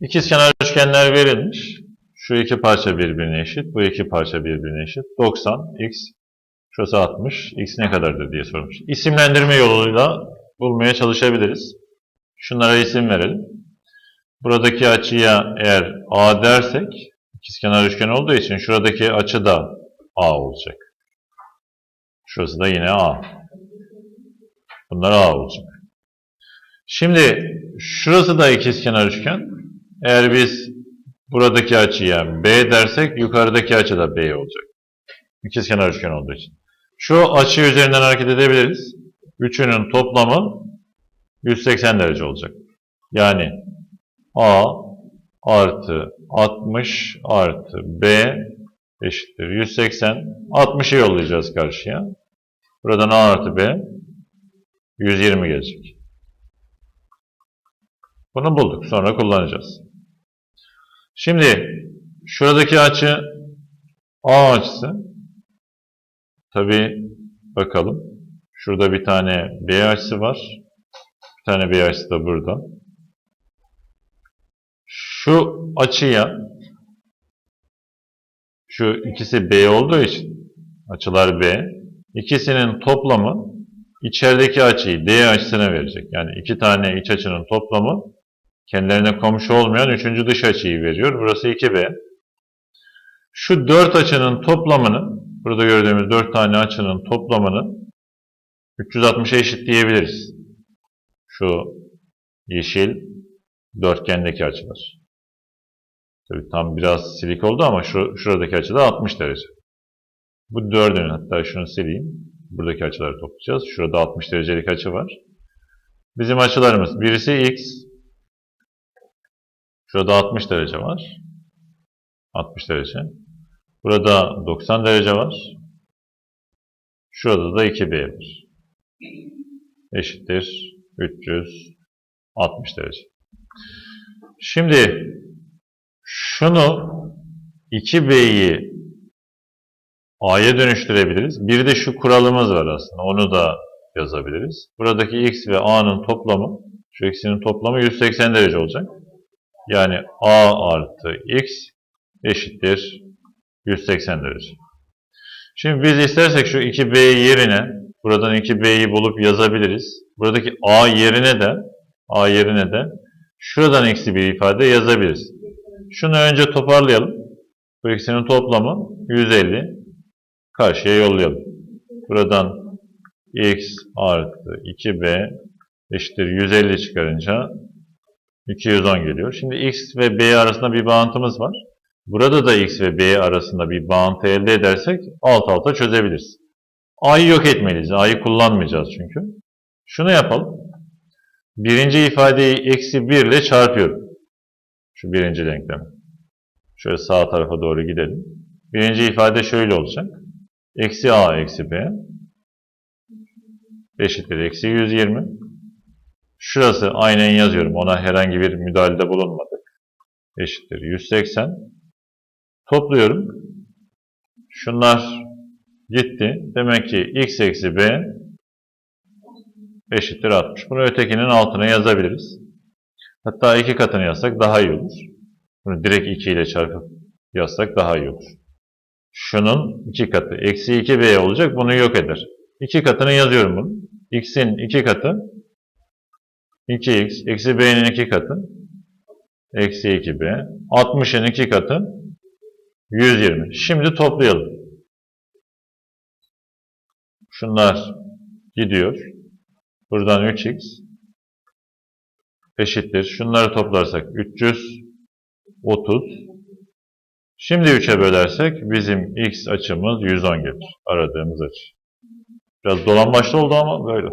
İkizkenar üçgenler verilmiş. Şu iki parça birbirine eşit, bu iki parça birbirine eşit. 90, x, şurası 60, x ne kadardır diye sormuş. İsimlendirme yoluyla bulmaya çalışabiliriz. Şunlara isim verelim. Buradaki açıya eğer a dersek, ikizkenar üçgen olduğu için şuradaki açı da a olacak. Şurası da yine a. Bunlar a olacak. Şimdi şurası da ikizkenar üçgen. Eğer biz buradaki açıya B dersek yukarıdaki açı da B olacak. İkizkenar üçgen olduğu için. Şu açı üzerinden hareket edebiliriz. Üçünün toplamı 180 derece olacak. Yani A artı 60 artı B eşittir 180. 60'ı yollayacağız karşıya. Buradan A artı B 120 gelecek. Bunu bulduk. Sonra kullanacağız. Şimdi şuradaki açı A açısı. Tabi bakalım. Şurada bir tane B açısı var. Bir tane B açısı da burada. Şu açıya şu ikisi B olduğu için açılar B. İkisinin toplamı içerideki açıyı D açısına verecek. Yani iki tane iç açının toplamı kendilerine komşu olmayan üçüncü dış açıyı veriyor. Burası 2B. Şu dört açının toplamını, burada gördüğümüz dört tane açının toplamını 360'a eşit diyebiliriz. Şu yeşil dörtgendeki açılar. Tabii tam biraz silik oldu ama şu, şuradaki açı da 60 derece. Bu dördünün hatta şunu sileyim. Buradaki açıları toplayacağız. Şurada 60 derecelik açı var. Bizim açılarımız birisi x, Şurada 60 derece var. 60 derece. Burada 90 derece var. Şurada da 2B var. Eşittir 360 derece. Şimdi şunu 2B'yi A'ya dönüştürebiliriz. Bir de şu kuralımız var aslında. Onu da yazabiliriz. Buradaki X ve A'nın toplamı, şu ikisinin toplamı 180 derece olacak. Yani a artı x eşittir 180 derece. Şimdi biz istersek şu 2b yerine buradan 2b'yi bulup yazabiliriz. Buradaki a yerine de a yerine de şuradan eksi bir ifade yazabiliriz. Şunu önce toparlayalım. Bu ikisinin toplamı 150. Karşıya yollayalım. Buradan x artı 2b eşittir 150 çıkarınca 210 geliyor. Şimdi x ve b arasında bir bağıntımız var. Burada da x ve b arasında bir bağıntı elde edersek alt alta çözebiliriz. a'yı yok etmeliyiz. a'yı kullanmayacağız çünkü. Şunu yapalım. Birinci ifadeyi eksi 1 ile çarpıyorum. Şu birinci denklemi. Şöyle sağ tarafa doğru gidelim. Birinci ifade şöyle olacak. Eksi a eksi b eşittir eksi 120. Şurası aynen yazıyorum. Ona herhangi bir müdahalede bulunmadık. Eşittir 180. Topluyorum. Şunlar gitti. Demek ki x eksi b eşittir 60. Bunu ötekinin altına yazabiliriz. Hatta iki katını yazsak daha iyi olur. Bunu direkt 2 ile çarpıp yazsak daha iyi olur. Şunun iki katı. Eksi 2b olacak. Bunu yok eder. İki katını yazıyorum bunu. x'in iki katı 2x eksi b'nin 2 katı eksi 2b 60'ın 2 katı 120. Şimdi toplayalım. Şunlar gidiyor. Buradan 3x eşittir. Şunları toplarsak 330. Şimdi 3'e bölersek bizim x açımız 110 gelir. Aradığımız açı. Biraz dolambaçlı oldu ama böyle.